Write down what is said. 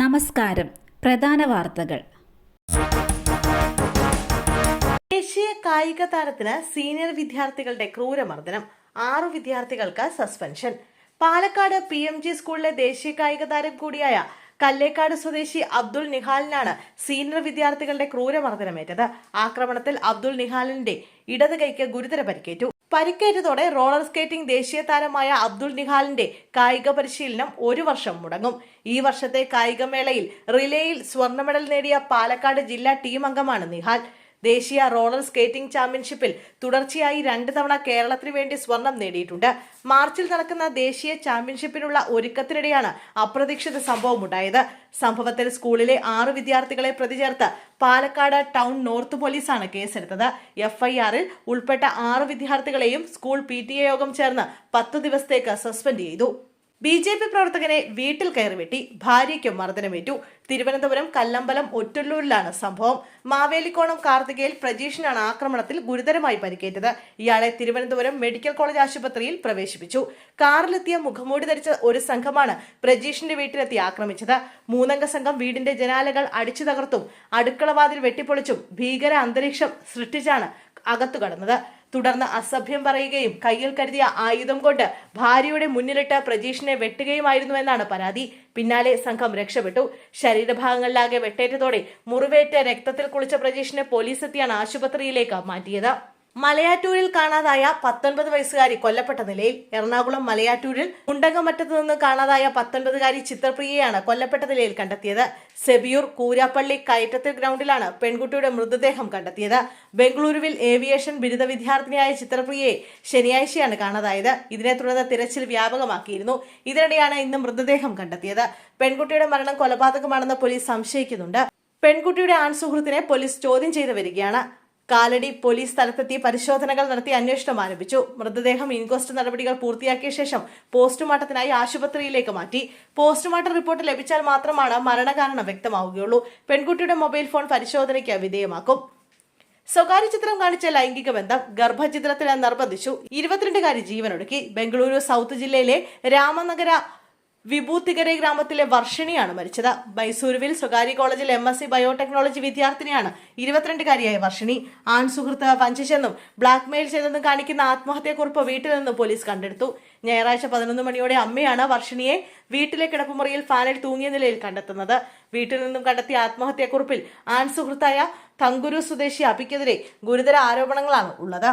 നമസ്കാരം. പ്രധാന വാർത്തകൾ. ദേശീയ കായിക താരത്തിന് സീനിയർ വിദ്യാർത്ഥികളുടെ ക്രൂരമർദ്ദനം. ആറു വിദ്യാർത്ഥികൾക്ക് suspension. Palakkad P M G സ്കൂളിലെ ദേശീയ കായിക താരം കൂടിയായ കല്ലേക്കാട് സ്വദേശി അബ്ദുൾ നിഹാലിനാണ് സീനിയർ വിദ്യാർത്ഥികളുടെ ക്രൂരമർദ്ദനമേറ്റത്. ആക്രമണത്തിൽ അബ്ദുൾ നിഹാലിന്റെ ഇടത് കൈക്ക് ഗുരുതര പരിക്കേറ്റു. പരിക്കേറ്റതോടെ റോളർ സ്കേറ്റിംഗ് ദേശീയ താരമായ അബ്ദുൾ നിഹാലിന്റെ കായിക പരിശീലനം ഒരു വർഷം മുടങ്ങും. ഈ വർഷത്തെ കായികമേളയിൽ റിലേയിൽ സ്വർണ മെഡൽ നേടിയ പാലക്കാട് ജില്ലാ ടീം അംഗമാണ് നിഹാൽ. ദേശീയ റോളർ സ്കേറ്റിംഗ് ചാമ്പ്യൻഷിപ്പിൽ തുടർച്ചയായി രണ്ട് തവണ കേരളത്തിന് വേണ്ടി സ്വർണം നേടിയിട്ടുണ്ട്. മാർച്ചിൽ നടക്കുന്ന ദേശീയ ചാമ്പ്യൻഷിപ്പിനുള്ള ഒരുക്കത്തിനിടെയാണ് അപ്രതീക്ഷിത സംഭവമുണ്ടായത്. സംഭവത്തിൽ സ്കൂളിലെ ആറ് വിദ്യാർത്ഥികളെ പ്രതിചേർത്ത് പാലക്കാട് ടൗൺ നോർത്ത് പോലീസാണ് കേസെടുത്തത്. എഫ്ഐആറിൽ ഉൾപ്പെട്ട ആറ് വിദ്യാർത്ഥികളെയും സ്കൂൾ പി യോഗം ചേർന്ന് പത്ത് ദിവസത്തേക്ക് സസ്പെൻഡ് ചെയ്തു. ബി ജെ പി പ്രവർത്തകനെ വീട്ടിൽ കയറി വെട്ടി ഭാര്യയ്ക്ക് മർദ്ദനമേറ്റു. തിരുവനന്തപുരം കല്ലമ്പലം ഒറ്റല്ലൂരിലാണ് സംഭവം. മാവേലിക്കോണം കാർത്തികയിൽ പ്രജീഷിനാണ് ആക്രമണത്തിൽ ഗുരുതരമായി പരിക്കേറ്റത്. ഇയാളെ തിരുവനന്തപുരം മെഡിക്കൽ കോളേജ് ആശുപത്രിയിൽ പ്രവേശിപ്പിച്ചു. കാറിലെത്തിയ മുഖംമൂടി ധരിച്ച ഒരു സംഘമാണ് പ്രജീഷിന്റെ വീട്ടിലെത്തി ആക്രമിച്ചത്. മൂന്നംഗ സംഘം വീടിന്റെ ജനാലകൾ അടിച്ചു തകർത്തും അടുക്കളവാതിൽ വെട്ടിപ്പൊളിച്ചും ഭീകര അന്തരീക്ഷം സൃഷ്ടിച്ചാണ് അകത്തു കടന്നത്. തുടർന്ന് അസഭ്യം പറയുകയും കയ്യിൽ കരുതിയ ആയുധം കൊണ്ട് ഭാര്യയുടെ മുന്നിലിട്ട് പ്രജീഷിനെ വെട്ടുകയുമായിരുന്നുവെന്നാണ് പരാതി. പിന്നാലെ സംഘം രക്ഷപ്പെട്ടു. ശരീരഭാഗങ്ങളിലാകെ വെട്ടേറ്റതോടെ മുറിവേറ്റ രക്തത്തിൽ കുളിച്ച പ്രജീഷിനെ പോലീസ് എത്തിയാണ് ആശുപത്രിയിലേക്ക് മാറ്റിയത്. മലയാറ്റൂരിൽ കാണാതായ പത്തൊൻപത് വയസ്സുകാരി കൊല്ലപ്പെട്ട നിലയിൽ എറണാകുളം മലയാറ്റൂരിൽ മുണ്ടകമറ്റത്ത് നിന്ന് കാണാതായ പത്തൊൻപതുകാരി ചിത്രപ്രിയയാണ് കൊല്ലപ്പെട്ട നിലയിൽ കണ്ടെത്തിയത്. സെബിയൂർ കൂരാപ്പള്ളി കയറ്റത്തിൽ ഗ്രൗണ്ടിലാണ് പെൺകുട്ടിയുടെ മൃതദേഹം കണ്ടെത്തിയത്. ബംഗളൂരുവിൽ ഏവിയേഷൻ ബിരുദ വിദ്യാർത്ഥിനിയായ ചിത്രപ്രിയയെ ശനിയാഴ്ചയാണ് കാണാതായത്. ഇതിനെ തുടർന്ന് തിരച്ചിൽ വ്യാപകമാക്കിയിരുന്നു. ഇതിനിടെയാണ് ഇന്ന് മൃതദേഹം കണ്ടെത്തിയത്. പെൺകുട്ടിയുടെ മരണം കൊലപാതകമാണെന്ന് പോലീസ് സംശയിക്കുന്നുണ്ട്. പെൺകുട്ടിയുടെ ആൺസുഹൃത്തിനെ പോലീസ് ചോദ്യം ചെയ്തു വരികയാണ്. കാലടി പോലീസ് സ്ഥലത്തെത്തി പരിശോധനകൾ നടത്തി അന്വേഷണം ആരംഭിച്ചു. മൃതദേഹം ഇൻക്വസ്റ്റ് നടപടികൾ പൂർത്തിയാക്കിയ ശേഷം പോസ്റ്റ്മോർട്ടത്തിനായി ആശുപത്രിയിലേക്ക് മാറ്റി. പോസ്റ്റ്മോർട്ടം റിപ്പോർട്ട് ലഭിച്ചാൽ മാത്രമാണ് മരണകാരണം വ്യക്തമാവുകയുള്ളൂ. പെൺകുട്ടിയുടെ മൊബൈൽ ഫോൺ പരിശോധനയ്ക്ക് വിധേയമാക്കും. സ്വകാര്യ ചിത്രം കാണിച്ച ലൈംഗിക ബന്ധം ഗർഭചിത്രത്തിന് നിർബന്ധിച്ചു. ഇരുപത്തിരണ്ടുകാരി ജീവനൊടുക്കി. ബംഗളൂരു സൗത്ത് ജില്ലയിലെ രാമനഗര വിഭൂത്തികരെ ഗ്രാമത്തിലെ വർഷിണിയാണ് മരിച്ചത്. മൈസൂരുവിൽ സ്വകാര്യ കോളേജിൽ എം എസ് സി ബയോടെക്നോളജി വിദ്യാർത്ഥിനിയാണ് ഇരുപത്തിരണ്ടുകാരിയായ വർഷിണി. ആൺ സുഹൃത്ത് വഞ്ചിച്ചെന്നും ബ്ലാക്ക്മെയിൽ ചെയ്തെന്നും കാണിക്കുന്ന ആത്മഹത്യക്കുറിപ്പ് വീട്ടിൽ നിന്ന് പോലീസ് കണ്ടെടുത്തു. ഞായറാഴ്ച പതിനൊന്ന് മണിയോടെ അമ്മയാണ് വർഷിണിയെ വീട്ടിലെ കിടപ്പുമുറിയിൽ ഫാനിൽ തൂങ്ങിയ നിലയിൽ കണ്ടെത്തുന്നത്. വീട്ടിൽ നിന്നും കണ്ടെത്തിയ ആത്മഹത്യക്കുറിപ്പിൽ ആൺ സുഹൃത്തായ തങ്കുരു സ്വദേശി അബിക്കെതിരെ ഗുരുതര ആരോപണങ്ങളാണ് ഉള്ളത്.